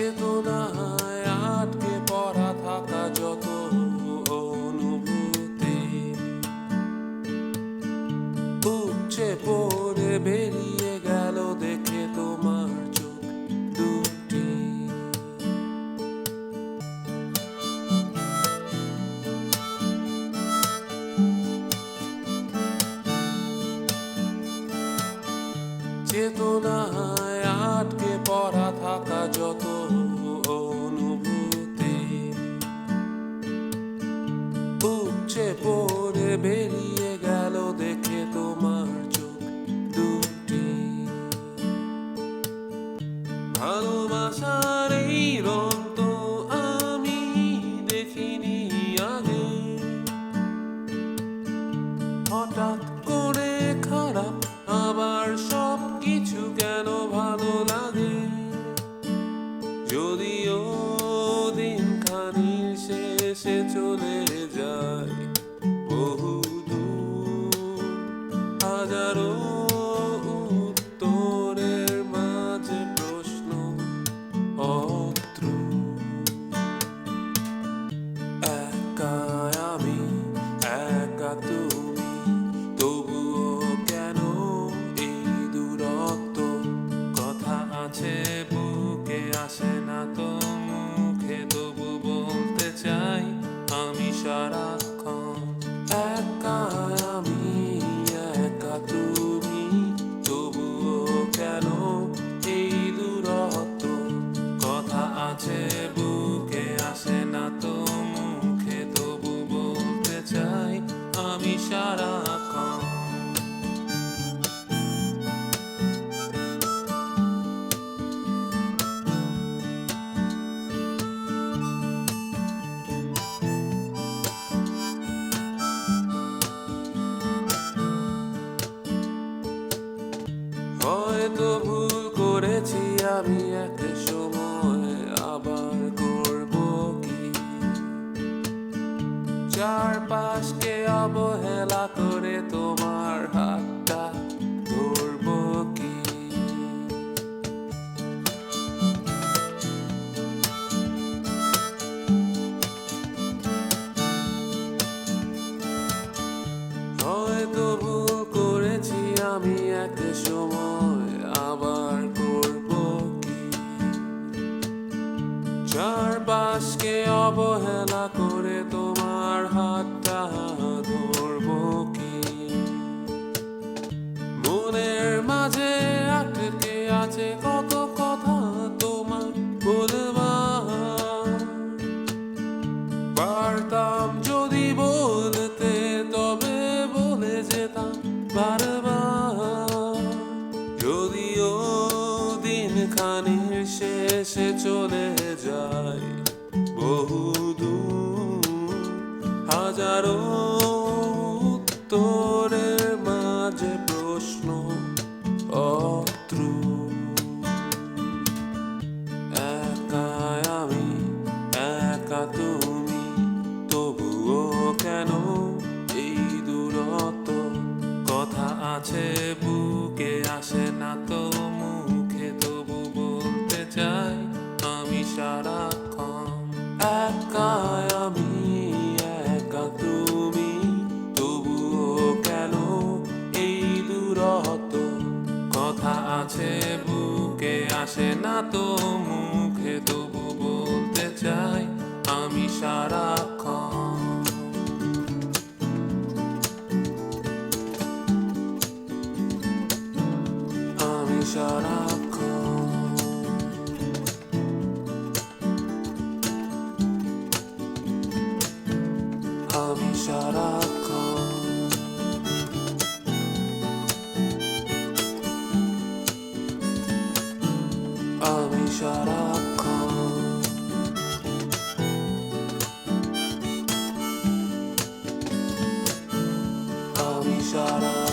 চেতনায় আটকে পড়া থাকা যত অনুভূতি। উপচে পড়ে বেরিয়ে গেল হয়তো ভুল করেছি, আমি এক সময় আবার করব কি? চারপাশকে অবহেলা করে তোমার হাতটা ধরব কি? হয়তো ভুল করেছি, আমি এক সময় চারপাশকে অবহেলা করে তোমার হাতটা ধরব কি? মনের মাঝে আটকে আছে চলে যায় বহু দূর হাজারো উত্তরের মাঝে প্রশ্ন অত্রু। একা আমি, একা তুমি, তবুও কেন এই দূরত্ব? কথা আছে সারাক্ষণ একা আমি একা, তুমি, তবুও কেন এই দূরত কথা আছে, বুকে আসে না তো মুখে, তবু বলতে চাই, আমি সারাক্ষণ আমি সারাক্ষণ আমি সারা